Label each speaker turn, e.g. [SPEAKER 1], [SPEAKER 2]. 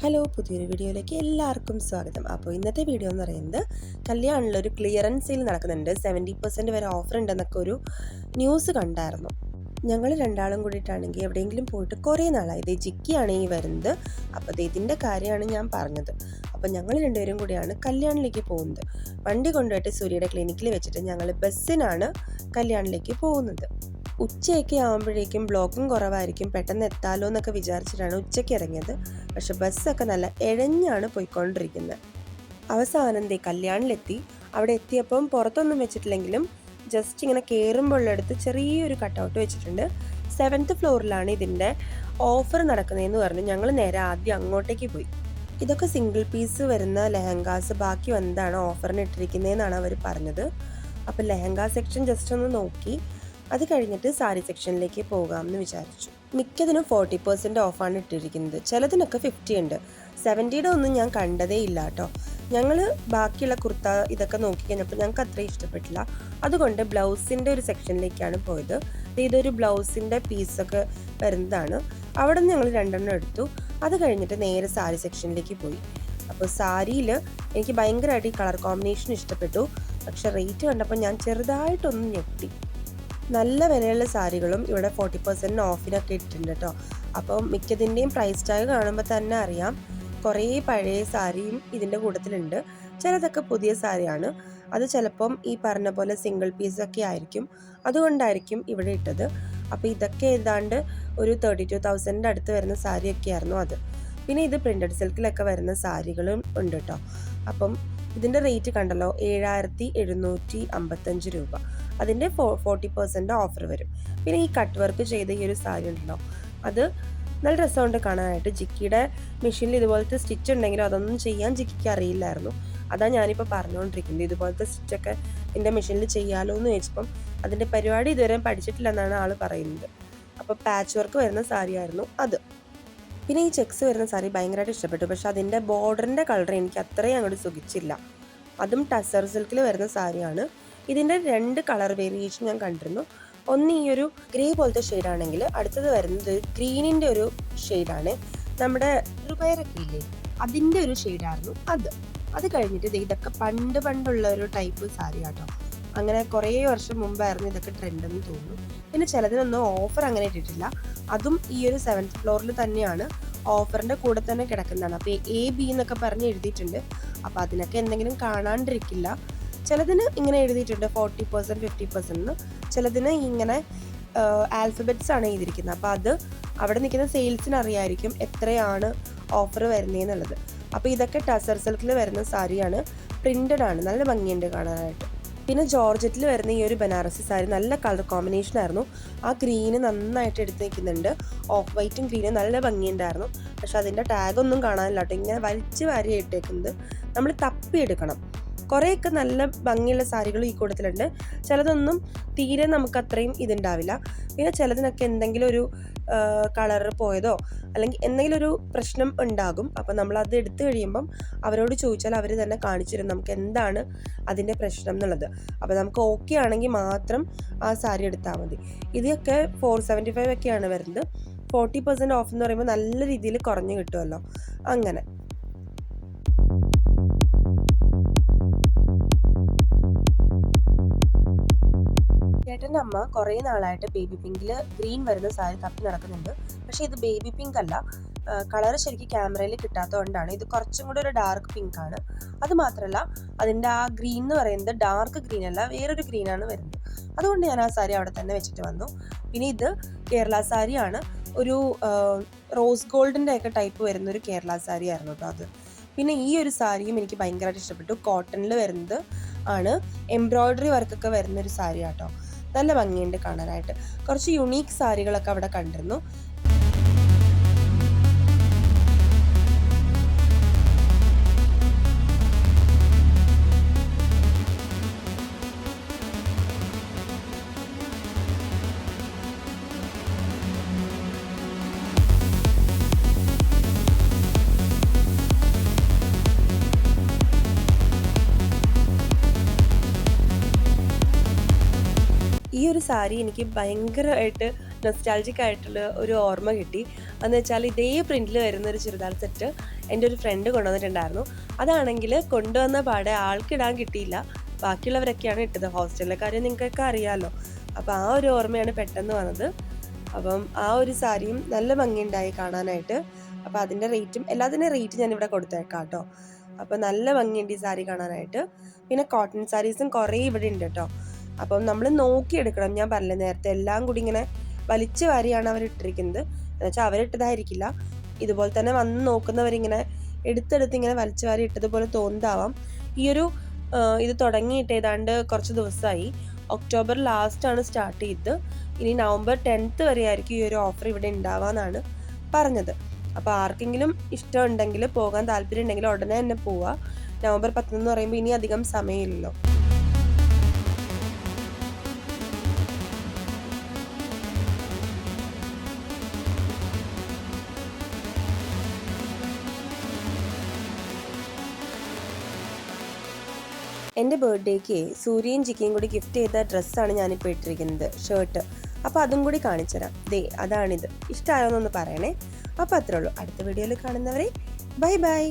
[SPEAKER 1] Hello പുതിയൊരു വീഡിയോയിലേക്ക് എല്ലാവർക്കും സ്വാഗതം. അപ്പോൾ ഇന്നത്തെ വീഡിയോ എന്ന് പറയുന്നത് കല്യാണിൽ ഒരു ക്ലിയറൻസ് സെയിൽ നടക്കുന്നുണ്ട്. സെവന്റി പെർസെന്റ് വരെ ഓഫർ ഉണ്ടെന്നൊക്കെ ഒരു ന്യൂസ് കണ്ടായിരുന്നു. ഞങ്ങൾ രണ്ടാളും കൂടിയിട്ടാണെങ്കിൽ എവിടെയെങ്കിലും പോയിട്ട് കുറേ നാളായി. ഇത് ജിക്കിയാണ് ഈ വരുന്നത്. അപ്പോൾ അത് ഇതിന്റെ കാര്യമാണ് ഞാൻ പറഞ്ഞത്. അപ്പോൾ ഞങ്ങൾ രണ്ടുപേരും കൂടിയാണ് കല്യാണിലേക്ക് പോകുന്നത്. വണ്ടി കൊണ്ടുപോയിട്ട് സൂര്യയുടെ ക്ലിനിക്കിൽ വെച്ചിട്ട് ഞങ്ങൾ ബസ്സിനാണ് കല്യാണിലേക്ക് പോകുന്നത്. ഉച്ചയൊക്കെ ആകുമ്പോഴേക്കും ബ്ലോക്കും കുറവായിരിക്കും. പെട്ടെന്ന് എത്താലോ എന്നൊക്കെ വിചാരിച്ചിട്ടാണ് ഉച്ചയ്ക്ക് ഇറങ്ങിയത്. പക്ഷെ ബസ്സൊക്കെ നല്ല എഴഞ്ഞാണ് പോയിക്കൊണ്ടിരിക്കുന്നത്. അവസാനം ദേ കല്യാണിലെത്തി. അവിടെ എത്തിയപ്പം പുറത്തൊന്നും വെച്ചിട്ടില്ലെങ്കിലും ജസ്റ്റ് ഇങ്ങനെ കയറുമ്പോഴെടുത്ത് ചെറിയൊരു കട്ടൗട്ട് വെച്ചിട്ടുണ്ട്. സെവൻത്ത് ഫ്ലോറിലാണ് ഇതിന്റെ ഓഫർ നടക്കുന്നതെന്ന് പറഞ്ഞു. ഞങ്ങൾ നേരെ ആദ്യം അങ്ങോട്ടേക്ക് പോയി. ഇതൊക്കെ സിംഗിൾ പീസ് വരുന്ന ലെഹങ്കാസ്. ബാക്കി എന്താണ് ഓഫറിന് ഇട്ടിരിക്കുന്നതെന്നാണ് അവർ പറഞ്ഞത്. അപ്പോൾ ലെഹങ്ക സെക്ഷൻ ജസ്റ്റ് ഒന്ന് നോക്കി. അത് കഴിഞ്ഞിട്ട് സാരി സെക്ഷനിലേക്ക് പോകാമെന്ന് വിചാരിച്ചു. മിക്കതിനും ഫോർട്ടി പെർസെന്റ് ഓഫാണ് ഇട്ടിരിക്കുന്നത്. ചിലതിനൊക്കെ ഫിഫ്റ്റി ഉണ്ട്. സെവന്റിയുടെ ഒന്നും ഞാൻ കണ്ടതേ ഇല്ല കേട്ടോ. ഞങ്ങൾ ബാക്കിയുള്ള കുർത്ത ഇതൊക്കെ നോക്കി കഴിഞ്ഞപ്പോൾ ഞങ്ങൾക്ക് അത്രയും ഇഷ്ടപ്പെട്ടില്ല. അതുകൊണ്ട് ബ്ലൗസിന്റെ ഒരു സെക്ഷനിലേക്കാണ് പോയത്. ഇതൊരു ബ്ലൗസിന്റെ പീസൊക്കെ വരുന്നതാണ്. അവിടെ നിന്ന് ഞങ്ങൾ രണ്ടെണ്ണം എടുത്തു. അത് കഴിഞ്ഞിട്ട് നേരെ സാരി സെക്ഷനിലേക്ക് പോയി. അപ്പോൾ സാരിയിൽ എനിക്ക് ഭയങ്കരമായിട്ട് ഈ കളർ കോമ്പിനേഷൻ ഇഷ്ടപ്പെട്ടു. പക്ഷെ റേറ്റ് കണ്ടപ്പോൾ ഞാൻ ചെറുതായിട്ടൊന്ന് ഞെട്ടി. നല്ല വിലയുള്ള സാരികളും ഇവിടെ ഫോർട്ടി പെർസെന്റ് ഓഫിനൊക്കെ ഇട്ടിട്ടുണ്ട് കേട്ടോ അപ്പോൾ മിക്കതിന്റെയും പ്രൈസ് ടാഗ് കാണുമ്പോൾ തന്നെ അറിയാം. കുറേ പഴയ സാരിയും ഇതിന്റെ കൂട്ടത്തിലുണ്ട്. ചിലതൊക്കെ പുതിയ സാരിയാണ്. അത് ചിലപ്പം ഈ പറഞ്ഞ പോലെ സിംഗിൾ പീസൊക്കെ ആയിരിക്കും. അതുകൊണ്ടായിരിക്കും ഇവിടെ ഇട്ടത്. അപ്പോൾ ഇതൊക്കെ ഏതാണ്ട് ഒരു തേർട്ടി ടു തൗസൻഡിന്റെ അടുത്ത് വരുന്ന സാരിയൊക്കെ ആയിരുന്നു അത്. പിന്നെ ഇത് പ്രിന്റഡ് സിൽക്കിലൊക്കെ വരുന്ന സാരികളും ഉണ്ട് കേട്ടോ അപ്പം ഇതിന്റെ റേറ്റ് കണ്ടല്ലോ ഏഴായിരത്തി എഴുന്നൂറ്റി അമ്പത്തഞ്ച് രൂപ. അതിന്റെ ഫോ ഫോർട്ടി പെർസെന്റ് ഓഫർ വരും. പിന്നെ ഈ കട്ട് വർക്ക് ചെയ്ത ഈ ഒരു സാരി ഉണ്ടല്ലോ അത് നല്ല രസമുണ്ട് കാണാനായിട്ട്. ജിക്കിയുടെ മെഷീനിൽ ഇതുപോലത്തെ സ്റ്റിച്ച് ഉണ്ടെങ്കിലും അതൊന്നും ചെയ്യാൻ ജിക്കിക്ക് അറിയില്ലായിരുന്നു. അതാണ് ഞാനിപ്പോൾ പറഞ്ഞുകൊണ്ടിരിക്കുന്നത് ഇതുപോലത്തെ സ്റ്റിച്ചൊക്കെ എന്റെ മെഷീനിൽ ചെയ്യാമല്ലോ എന്ന് ചോദിച്ചപ്പം അതിന്റെ പരിപാടി ഇതുവരെ പഠിച്ചിട്ടില്ല എന്നാണ് ആൾ പറയുന്നത്. അപ്പോൾ പാച്ച് വർക്ക് വരുന്ന സാരി ആയിരുന്നു അത്. പിന്നെ ഈ ചെക്സ് വരുന്ന സാരി ഭയങ്കരമായിട്ട് ഇഷ്ടപ്പെട്ടു. പക്ഷേ അതിന്റെ ബോർഡറിന്റെ കളർ എനിക്ക് അത്രയും അങ്ങോട്ട് സുഖിച്ചില്ല. അതും ടസർ സിൽക്കിൽ വരുന്ന സാരിയാണ്. ഇതിന്റെ രണ്ട് കളർ വേരിയേഷൻ ഞാൻ കണ്ടിരുന്നു. ഒന്ന് ഈ ഒരു ഗ്രേ പോലത്തെ ഷെയ്ഡാണെങ്കിൽ അടുത്തത് വരുന്നത് ഗ്രീനിന്റെ ഒരു ഷെയ്ഡാണ് നമ്മുടെ റുബൈറൊക്കെ ഇല്ലേ? അതിന്റെ ഒരു ഷെയ്ഡായിരുന്നു അത്. അത് കഴിഞ്ഞിട്ട് ഇതൊക്കെ പണ്ട് പണ്ടുള്ള ഒരു ടൈപ്പ് സാരി കേട്ടോ അങ്ങനെ കുറേ വർഷം മുമ്പായിരുന്നു ഇതൊക്കെ ട്രെൻഡെന്ന് തോന്നുന്നു. പിന്നെ ചിലതിനൊന്നും ഓഫർ അങ്ങനെ ഇട്ടിട്ടില്ല. അതും ഈ ഒരു സെവൻത്ത് ഫ്ലോറിൽ തന്നെയാണ് ഓഫറിന്റെ കൂടെ തന്നെ കിടക്കുന്നതാണ്. അപ്പോൾ എ ബി എന്നൊക്കെ പറഞ്ഞ് എഴുതിയിട്ടുണ്ട്. അപ്പോൾ അതിനൊക്കെ എന്തെങ്കിലും കാണാണ്ടിരിക്കില്ല. ചിലതിന് ഇങ്ങനെ എഴുതിയിട്ടുണ്ട് ഫോർട്ടി പെർസെന്റ് ഫിഫ്റ്റി പെർസെന്റ് ചിലതിന് ഇങ്ങനെ ആൽഫബറ്റ്സ് ആണ് എഴുതിയിരിക്കുന്നത്. അപ്പോൾ അത് അവിടെ നിൽക്കുന്ന സെയിൽസിന് അറിയായിരിക്കും എത്രയാണ് ഓഫർ വരുന്നതെന്നുള്ളത് അപ്പോൾ ഇതൊക്കെ ടസർ സിൽക്കിൽ വരുന്ന സാരിയാണ് പ്രിന്റഡ് ആണ്. നല്ല ഭംഗിയുണ്ട് കാണാനായിട്ട്. പിന്നെ ജോർജറ്റിൽ വരുന്ന ഈ ഒരു ബനാറസി സാരി നല്ല കളർ കോമ്പിനേഷൻ ആയിരുന്നു. ആ ഗ്രീന് നന്നായിട്ട് എടുത്ത് നിൽക്കുന്നുണ്ട് ഓഫ് വൈറ്റും ഗ്രീനും നല്ല ഭംഗിയുണ്ടായിരുന്നു. പക്ഷെ അതിന്റെ ടാഗൊന്നും കാണാനില്ല കേട്ടോ. ഇങ്ങനെ വലിച്ചു വാരി ഇട്ടേക്കുന്നത്. നമ്മൾ തപ്പിയെടുക്കണം കുറേയൊക്കെ നല്ല ഭംഗിയുള്ള സാരികൾ ഈ കൂട്ടത്തിലുണ്ട്. ചിലതൊന്നും തീരെ നമുക്ക് അത്രയും ഇതുണ്ടാവില്ല. പിന്നെ ചിലതിനൊക്കെ എന്തെങ്കിലും ഒരു കളർ പോയതോ അല്ലെങ്കിൽ എന്തെങ്കിലും ഒരു പ്രശ്നം ഉണ്ടാകും. അപ്പം നമ്മൾ അത് എടുത്തു കഴിയുമ്പം അവരോട് ചോദിച്ചാൽ അവർ തന്നെ കാണിച്ചു തരും നമുക്ക് എന്താണ് അതിന്റെ പ്രശ്നം എന്നുള്ളത്. അപ്പോൾ നമുക്ക് ഓക്കെ ആണെങ്കിൽ മാത്രം ആ സാരി എടുത്താൽ മതി. ഇതൊക്കെ ഫോർ സെവന്റി ഫൈവ് ഒക്കെയാണ് വരുന്നത്. ഫോർട്ടി പെർസെന്റ് ഓഫ് എന്ന് പറയുമ്പോൾ നല്ല രീതിയിൽ കുറഞ്ഞു കിട്ടുമല്ലോ. അങ്ങനെ. ചേട്ടന്റെ അമ്മ കുറേ നാളായിട്ട് ബേബി പിങ്കിൽ ഗ്രീൻ വരുന്ന സാരി തപ്പി നടക്കുന്നുണ്ട്. പക്ഷേ ഇത് ബേബി പിങ്ക് അല്ല. കളർ ശരിക്കും ക്യാമറയിൽ കിട്ടാത്തതുകൊണ്ടാണ്. ഇത് കുറച്ചും കൂടി ഒരു ഡാർക്ക് പിങ്ക് ആണ്. അത് മാത്രമല്ല അതിന്റെ ആ ഗ്രീൻ എന്ന് പറയുന്നത് ഡാർക്ക് ഗ്രീൻ അല്ല വേറൊരു ഗ്രീനാണ് വരുന്നത്. അതുകൊണ്ട് ഞാൻ ആ സാരി അവിടെ തന്നെ വെച്ചിട്ട് വന്നു. പിന്നെ ഇത് കേരള സാരിയാണ്. ഒരു റോസ് ഗോൾഡിന്റെ ഒക്കെ ടൈപ്പ് വരുന്ന ഒരു കേരള സാരി ആയിരുന്നു കേട്ടോ അത്. പിന്നെ ഈ ഒരു സാരിയും എനിക്ക് ഭയങ്കരമായിട്ട് ഇഷ്ടപ്പെട്ടു. കോട്ടണിൽ വരുന്നത് ആണ്. എംബ്രോയ്ഡറി വർക്കൊക്കെ വരുന്ന ഒരു സാരി കേട്ടോ നല്ല ഭംഗിയുണ്ട് കാണാനായിട്ട്. കുറച്ച് യുണീക്ക് സാരികളൊക്കെ അവിടെ കണ്ടിരുന്നു. ഒരു സാരി എനിക്ക് ഭയങ്കരമായിട്ട് നൊസ്റ്റാൾജിക് ആയിട്ടുള്ള ഒരു ഓർമ്മ കിട്ടി. എന്ന് വെച്ചാൽ ഇതേ പ്രിന്റിൽ വരുന്ന ഒരു ചുരിദാർ സെറ്റ് എന്റെ ഒരു ഫ്രണ്ട് കൊണ്ടുവന്നിട്ടുണ്ടായിരുന്നു. അതാണെങ്കിൽ കൊണ്ടുവന്ന പാടെ ആൾക്കിടാൻ കിട്ടിയില്ല. ബാക്കിയുള്ളവരൊക്കെയാണ് ഇട്ടത്. ഹോസ്റ്റലിലെ കാര്യം നിങ്ങൾക്കൊക്കെ അറിയാമല്ലോ അപ്പോൾ ആ ഒരു ഓർമ്മയാണ് പെട്ടെന്ന് വന്നത്. അപ്പം ആ ഒരു സാരിയും നല്ല ഭംഗിയുണ്ടായി കാണാനായിട്ട്. അപ്പോൾ അതിന്റെ റേറ്റും എല്ലാത്തിന്റെ റേറ്റ് ഇവിടെ കൊടുത്തേക്കാം കേട്ടോ. അപ്പോൾ നല്ല ഭംഗിയുണ്ട് ഈ സാരി കാണാനായിട്ട്. പിന്നെ കോട്ടൺ സാരീസും കുറേ ഇവിടെ ഉണ്ട് കേട്ടോ. അപ്പം നമ്മൾ നോക്കിയെടുക്കണം. ഞാൻ പറഞ്ഞില്ല നേരത്തെ എല്ലാം കൂടി ഇങ്ങനെ വലിച്ചു വാരിയാണ് അവരിട്ടിരിക്കുന്നത് എന്നുവെച്ചാൽ അവരിട്ടതായിരിക്കില്ല ഇതുപോലെ തന്നെ വന്ന് നോക്കുന്നവരിങ്ങനെ എടുത്തെടുത്ത് ഇങ്ങനെ വലിച്ചു വാരി ഇട്ടതുപോലെ തോന്നുന്നതാവാം. ഈ ഒരു ഇത് തുടങ്ങിയിട്ട് ഏതാണ്ട് കുറച്ച് ദിവസമായി. ഒക്ടോബർ ലാസ്റ്റ് ആണ് സ്റ്റാർട്ട് ചെയ്തത് ഇനി നവംബർ ടെൻത്ത് വരെ ആയിരിക്കും ഈ ഒരു ഓഫർ ഇവിടെ ഉണ്ടാവാന്നാണ് പറഞ്ഞത്. അപ്പോൾ ആർക്കെങ്കിലും ഇഷ്ടമുണ്ടെങ്കിൽ പോകാൻ താല്പര്യം ഉണ്ടെങ്കിൽ ഉടനെ തന്നെ പോവുക നവംബർ പത്തെന്ന് പറയുമ്പോൾ ഇനി അധികം സമയമില്ലല്ലോ. എന്റെ ബർത്ത്ഡേക്ക് സൂര്യയും ചിക്കിയും കൂടി ഗിഫ്റ്റ് ചെയ്ത ഡ്രസ്സാണ് ഞാനിപ്പോൾ ഇട്ടിരിക്കുന്നത് ഷർട്ട് അപ്പോൾ അതും കൂടി കാണിച്ചുതരാം ദേ അതാണിത്. ഇഷ്ടമായോന്നൊന്ന് പറയണേ. അപ്പോൾ അത്രേ ഉള്ളൂ. അടുത്ത വീഡിയോയിൽ കാണുന്നവരെ ബൈ ബൈ.